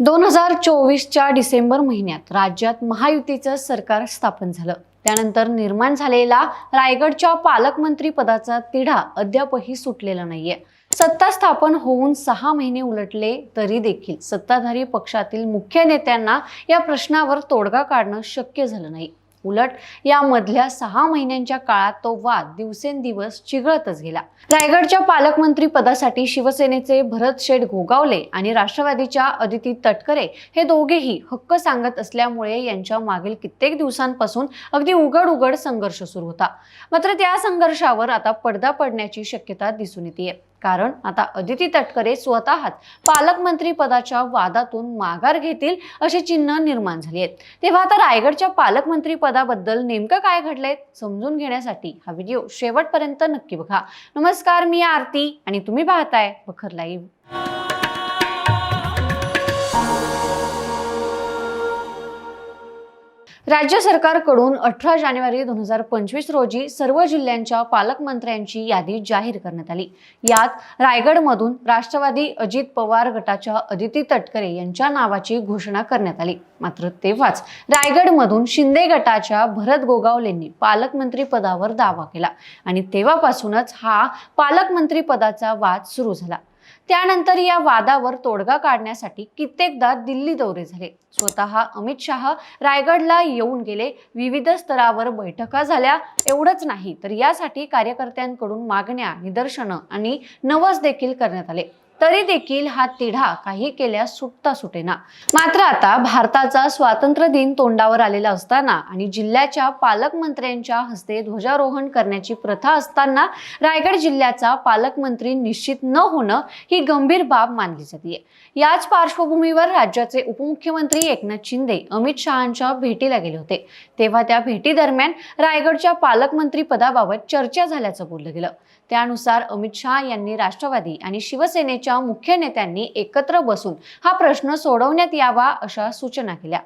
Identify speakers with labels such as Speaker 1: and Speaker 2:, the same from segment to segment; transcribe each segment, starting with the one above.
Speaker 1: दोन हजार चोवीसच्या डिसेंबर महिन्यात राज्यात महायुतीचं सरकार स्थापन झालं. त्यानंतर निर्माण झालेला रायगडच्या पालकमंत्री पदाचा तिढा अद्यापही सुटलेला नाहीये. सत्ता स्थापन होऊन सहा महिने उलटले तरी देखील सत्ताधारी पक्षातील मुख्य नेत्यांना या प्रश्नावर तोडगा काढणं शक्य झालं नाही. उलट यामधल्या सहा महिन्यांच्या काळात तो वाद दिवसेंदिवस चिघळतच गेला. रायगडच्या पालकमंत्री पदासाठी शिवसेनेचे भरत शेठ गोगावले आणि राष्ट्रवादीच्या अदिती तटकरे हे दोघेही हक्क सांगत असल्यामुळे यांच्या मागील कित्येक दिवसांपासून अगदी उघड उघड संघर्ष सुरू होता. मात्र त्या संघर्षावर आता पडदा पडण्याची शक्यता दिसून येते कारण आता अदिती तटकरे स्वतःच पालकमंत्री पदाच्या वादातून माघार घेतील अशी चिन्ह निर्माण झाली आहेत. तेव्हा आता रायगडच्या पालकमंत्री पदाबद्दल नेमकं काय घडलंय समजून घेण्यासाठी हा व्हिडिओ शेवटपर्यंत नक्की बघा. नमस्कार मी आरती आणि तुम्ही पाहताय बखर लाईव्ह. राज्य सरकारकडून अठरा जानेवारी दोन हजार पंचवीस रोजी सर्व जिल्ह्यांच्या पालकमंत्र्यांची यादी जाहीर करण्यात आली. यात रायगडमधून राष्ट्रवादी अजित पवार गटाच्या अदिती तटकरे यांच्या नावाची घोषणा करण्यात आली. मात्र तेव्हाच रायगडमधून शिंदे गटाच्या भरत गोगावलेंनी पालकमंत्री पदावर दावा केला आणि तेव्हापासूनच हा पालकमंत्री पदाचा वाद सुरू झाला. त्यानंतर या वादावर तोडगा काढण्यासाठी कित्येकदा दिल्ली दौरे झाले. स्वतः अमित शहा रायगडला येऊन गेले. विविध स्तरावर बैठका झाल्या. एवढंच नाही तर यासाठी कार्यकर्त्यांकडून मागण्या निदर्शनं आणि नवस देखील करण्यात आले. तरी देखील हा तिढा काही केल्यास सुटता सुटेना. मात्र आता भारताचा स्वातंत्र्य दिन तोंडावर आलेला असताना आणि जिल्ह्याच्या पालकमंत्र्यांच्या हस्ते ध्वजारोहण करण्याची प्रथा असताना रायगड जिल्ह्याचा पालकमंत्री निश्चित न होणं ही गंभीर बाब मानली जाते याच पार्श्वभूमीवर राज्याचे उपमुख्यमंत्री एकनाथ शिंदे अमित शहांच्या भेटीला गेले होते. तेव्हा त्या भेटीदरम्यान रायगडच्या पालकमंत्री पदाबाबत चर्चा झाल्याचं बोललं गेलं. त्यानुसार अमित शहा यांनी राष्ट्रवादी आणि शिवसेनेच्या मुख्य नेत्यांनी एकत्र बसून हा प्रश्न सोडवण्यात यावा अशा सूचना केल्या.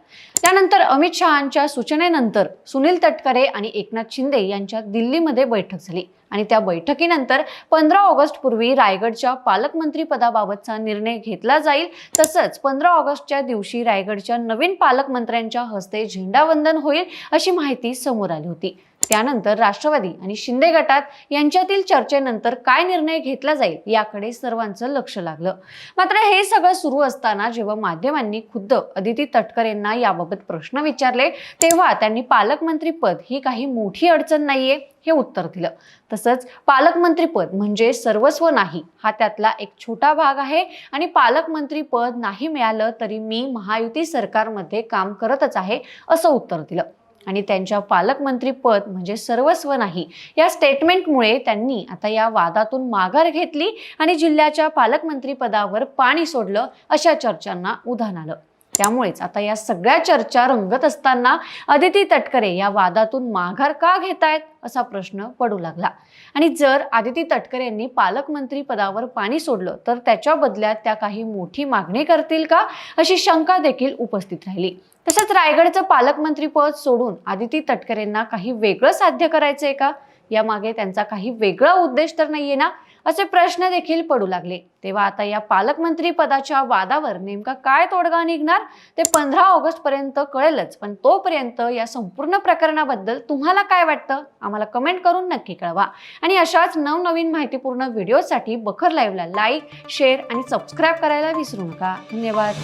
Speaker 1: त्यानंतर अमित शहांच्या सूचनेनंतर सुनील तटकरे आणि एकनाथ शिंदे यांच्यात दिल्लीमध्ये बैठक झाली आणि त्या बैठकीनंतर पंधरा ऑगस्ट पूर्वी रायगडच्या पालकमंत्री पदाबाबतचा निर्णय घेतला जाईल. तसंच पंधरा ऑगस्टच्या दिवशी रायगडच्या नवीन पालकमंत्र्यांच्या हस्ते झेंडावंदन होईल अशी माहिती समोर आली होती. त्यानंतर राष्ट्रवादी आणि शिंदे गटात यांच्यातील चर्चेनंतर काय निर्णय घेतला जाईल याकडे सर्वांचं लक्ष लागलं. मात्र हे सगळं सुरू असताना जेव्हा माध्यमांनी खुद्द अदिती तटकरेंना याबाबत प्रश्न विचारले तेव्हा त्यांनी पालकमंत्री पद ही काही मोठी अडचण नाहीये हे उत्तर दिलं. तसंच पालकमंत्रीपद म्हणजे सर्वस्व नाही हा त्यातला एक छोटा भाग आहे आणि पालकमंत्रीपद नाही मिळालं तरी मी महायुती सरकारमध्ये काम करतच आहे असं उत्तर दिलं. आणि त्यांच्या पालकमंत्री पद म्हणजे सर्वस्व नाही. या स्टेटमेंटमुळे त्यांनी आता या वादातून माघार घेतली आणि जिल्ह्याच्या पालकमंत्री पदावर पाणी सोडलं अशा चर्चांना उधाण आलं. त्यामुळेच आता या सगळ्या चर्चा रंगत असताना अदिती तटकरे या वादातून माघार का घेतायत असा प्रश्न पडू लागला. आणि जर आदिती तटकरे यांनी पालकमंत्री पदावर पाणी सोडलं तर त्याच्या बदल्यात त्या काही मोठी मागणी करतील का अशी शंका देखील उपस्थित राहिली. तसंच रायगडचं पालकमंत्री पद सोडून आदिती तटकरेंना काही वेगळं साध्य करायचंय का? यामागे त्यांचा काही वेगळा उद्देश तर नाहीये ना? असे प्रश्न देखील पडू लागले. तेव्हा आता या पालकमंत्री पदाच्या वादावर नेमका काय तोडगा निघणार ते पंधरा ऑगस्ट पर्यंत कळेलच. पण तोपर्यंत या संपूर्ण प्रकरणाबद्दल तुम्हाला काय वाटतं आम्हाला कमेंट करून नक्की कळवा. आणि अशाच नवनवीन माहितीपूर्ण व्हिडिओसाठी बखर लाईव्हला लाईक शेअर आणि सबस्क्राईब करायला विसरू नका. धन्यवाद.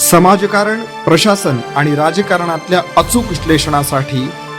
Speaker 2: समाजकारण प्रशासन आणि राजकारणातल्या अचूक विश्लेषणासाठी